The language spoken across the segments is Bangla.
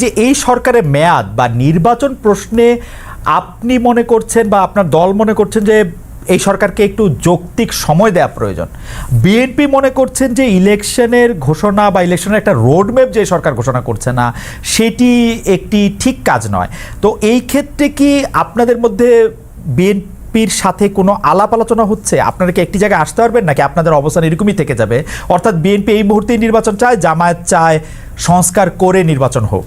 যে এই সরকারের মেয়াদ বা নির্বাচন প্রশ্নে আপনি মনে করছেন বা আপনার দল মনে করছেন যে এই সরকারকে একটু যৌক্তিক সময় দেওয়া প্রয়োজন। বিএনপি মনে করছেন যে ইলেকশনের ঘোষণা বা ইলেকশনের একটা রোডম্যাপ যে সরকার ঘোষণা করছে না, সেটি একটি ঠিক কাজ নয়। তো এই ক্ষেত্রে কি আপনাদের মধ্যে বিএনপির সাথে কোনো আলাপ আলোচনা হচ্ছে? আপনারা কি একটি জায়গায় আসতে পারবেন নাকি আপনাদের অবস্থান এরকমই থেকে যাবে? অর্থাৎ বিএনপি এই মুহূর্তেই নির্বাচন চায়, জামায়াত চায়, সংস্কার করে নির্বাচন হোক।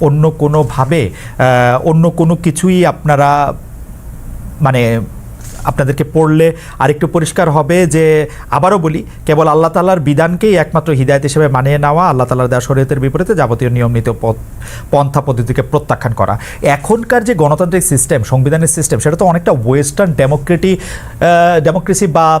অন্য কোনোভাবে অন্য কোনো কিছুই আপনারা মানে আপনাদেরকে পড়লে আরেকটু পরিষ্কার হবে যে আবারও বলি, কেবল আল্লাহ তালার বিধানকেই একমাত্র হিদায়ত হিসেবে মানিয়ে নেওয়া, আল্লাহ তালার দেওয়া শরীয়তের বিপরীতে যাবতীয় নিয়ম নীতি পথ- পন্থা পদ্ধতিকে প্রত্যাখ্যান করা। এখনকার যে গণতান্ত্রিক সিস্টেম সংবিধানের সিস্টেম সেটা তো অনেকটা ওয়েস্টার্ন ডেমোক্রেটি ডেমোক্রেসি বা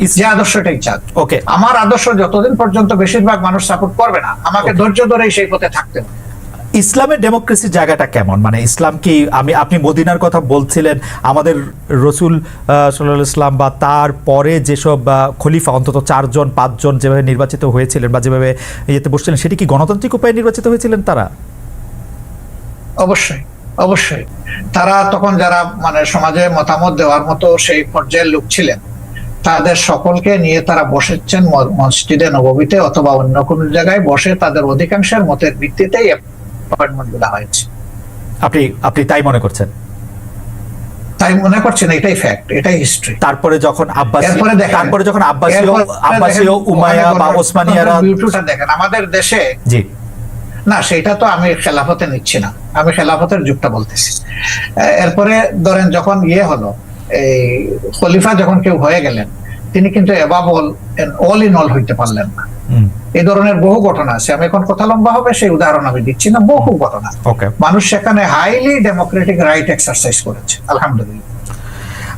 যে আদর্শটাই চান ওকে আমার আদর্শ যতদিন পর্যন্ত বেশিরভাগ মানুষ সাপোর্ট করবে না আমাকে ধৈর্য ধরেই সেই পথে থাকতে হবে। ইসলামের ডেমোক্রেসির জায়গাটা কেমন? মানে ইসলাম কি আমি আপনি মদিনার কথা বলছিলেন আমাদের রসুল সাল্লাহ ইসলাম বা তার পরে যেসব খলিফা অন্তত চারজন পাঁচজন যেভাবে নির্বাচিত হয়েছিলেন বা যেভাবে ইয়েতে বসছিলেন সেটি কি গণতান্ত্রিক উপায়ে নির্বাচিত হয়েছিলেন তারা? অবশ্যই অবশ্যই। তারা তখন যারা মানে সমাজে মতামত দেওয়ার মতো সেই পর্যায়ের লোক ছিলেন তাদের সকলকে নিয়ে তারা বসেছেন মসজিদে নবমীতে অথবা অন্য কোনো জায়গায় বসে তাদের অধিকাংশের মতের ভিত্তিতেই অ্যাপয়েন্টমেন্টগুলা হয়েছে। আপনি আপনি তাই মনে করছেন? তাই মনে করছেন এটাই ফ্যাক্ট এটাই হিস্ট্রি তারপরে যখন আব্বাসী দেখেন তারপরে যখন আব্বাসীয় আব্বাসীয় উমায়া বা ওসমানিয়ারা দেখেন আমাদের দেশে জি। না সেটা তো আমি খেলাফতে নিচ্ছি না আমি খেলাফতের যুগটা বলতেছি। এরপরে ধরেন যখন ইয়ে হলো এই খলিফা যখন কেউ হয়ে গেলেন তিনি কিন্তু এবাব অল অল ইন অল হইতে পারলেন না। এই ধরনের বহু ঘটনা আছে। আমি এখন কথা লম্বা হবে সেই উদাহরণ আমি দিচ্ছি না বহু ঘটনা। ওকে মানুষ সেখানে হাইলি ডেমোক্রেটিক রাইট এক্সারসাইজ করেছে আলহামদুলিল্লাহ।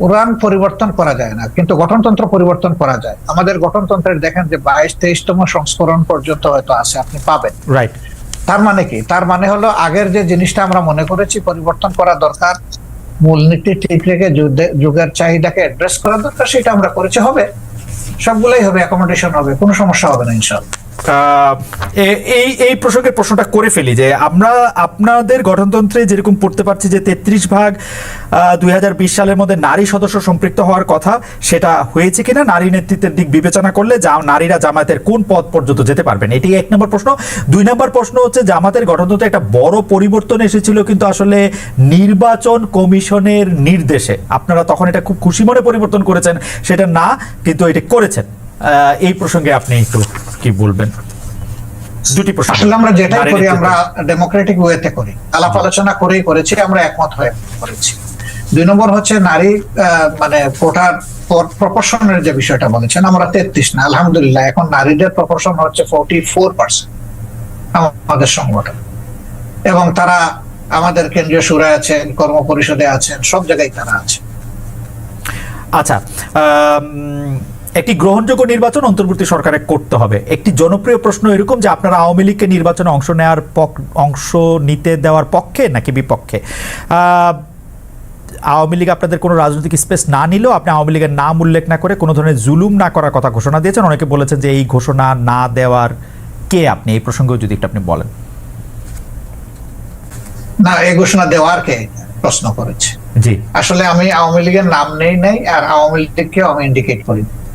কোরআন পরিবর্তন করা যায় না কিন্তু গঠনতন্ত্র পরিবর্তন করা যায়। আমাদের গঠনতন্ত্রের দেখেন যে বাইশ তেইশতম সংস্করণ পর্যন্ত হয়তো আছে আপনি পাবেন। রাইট তার মানে কি? তার মানে হলো আগের যে জিনিসটা আমরা মনে করেছি পরিবর্তন করা দরকার মূলনীতি ঠিক রেখে যুগের চাহিদাকে অ্যাড্রেস করা দরকার সেটা আমরা করেছি হবে। সবগুলোই হবে অ্যাকোমোডেশন হবে কোনো সমস্যা হবে না ইনশাল্লাহ এই এই প্রসঙ্গের প্রশ্নটা করে ফেলি যে আমরা আপনাদের গঠনতন্ত্রে যেরকম পড়তে পারছি যে তেত্রিশ ভাগ দুই হাজার বিশ সালের মধ্যে নারী সদস্য সম্পৃক্ত হওয়ার কথা, সেটা হয়েছে কিনা নারী নেতৃত্বের দিক বিবেচনা করলে যা, নারীরা জামায়াতের কোন পদ পর্যন্ত যেতে পারবেন? এটি এক নম্বর প্রশ্ন। দুই নম্বর প্রশ্ন হচ্ছে, জামাতের গঠনতন্ত্রে একটা বড় পরিবর্তন এসেছিল কিন্তু আসলে নির্বাচন কমিশনের নির্দেশে। আপনারা তখন এটা খুব খুশি মনে পরিবর্তন করেছেন, সেটা না, কিন্তু এটা করেছেন। এই প্রসঙ্গে আপনি একটু কি বলবেন? দুটি প্রশ্ন। আসলে আমরা নারী করি আমরা ডেমোক্রেটিক ওয়েতে করি। আলাপ আলোচনা করেই করেছি আমরা একমত হয়ে করেছি। দুই নম্বর হচ্ছে নারী মানে কোটার প্রপোর্শনের যে বিষয়টা বলেছেন আমরা তেত্রিশ না আলহামদুলিল্লাহ এখন নারীদের প্রপোর্শন হচ্ছে ফোর্টি ফোর পার্সেন্ট আমাদের সংগঠন। এবং তারা আমাদের কেন্দ্রীয় সুরে আছেন কর্ম পরিষদে আছেন সব জায়গায় তারা আছে। আচ্ছা একটি গ্রহণযোগ্য নির্বাচন অন্তর্বর্তী সরকারে করতে হবে। একটি জনপ্রিয় প্রশ্ন এরকম যে আপনারা আওয়ামী লীগকে নির্বাচনে অংশ নেওয়ার অংশ নিতে দেওয়ার পক্ষে নাকি বিপক্ষে? আওয়ামী লীগ আপনাদের কোনো রাজনৈতিক স্পেস না নিলেও আপনি আওয়ামী লীগের নাম উল্লেখ না করে কোনো ধরনের জুলুম না করার কথা ঘোষণা দিয়েছেন। অনেকে বলেছেন যে এই ঘোষণা না দেওয়ার কে আপনি? এই প্রসঙ্গেও যদি একটু আপনি বলেন। না এই ঘোষণা দেওয়ার কে প্রশ্ন করেছে? জি। আসলে আমি আওয়ামী লীগের নাম নেই নাই আর আওয়ামী লীগকে আমি ইন্ডিকেট করি।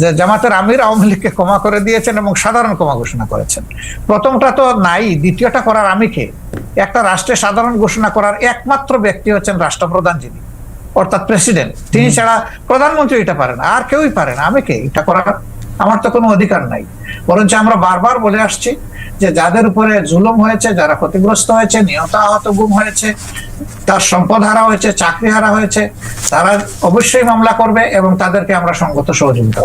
যে জামাতের আমির আওয়ামী লীগকে ক্ষমা করে দিয়েছেন এবং সাধারণ ক্ষমা ঘোষণা করেছেন। প্রথমটা তো নাই দ্বিতীয়টা করার আমি কে? একটা রাষ্ট্রে সাধারণ ঘোষণা করার একমাত্র ব্যক্তি হচ্ছেন রাষ্ট্রপ্রধান যিনি অর্থাৎ প্রেসিডেন্ট। তিনি ছাড়া প্রধানমন্ত্রী এটা পারেন আর কেউই পারে না। আমি কে? এটা করার আমার তো কোনো অধিকার নাই। বরঞ্চ আমরা বারবার বলে আসছি যে যাদের উপরে জুলুম হয়েছে যারা ক্ষতিগ্রস্ত হয়েছে নিহত আহত গুম হয়েছে তার সম্পদ হারা হয়েছে চাকরি হারা হয়েছে তারা অবশ্যই মামলা করবে এবং তাদেরকে আমরা সঙ্গত সহযোগিতা।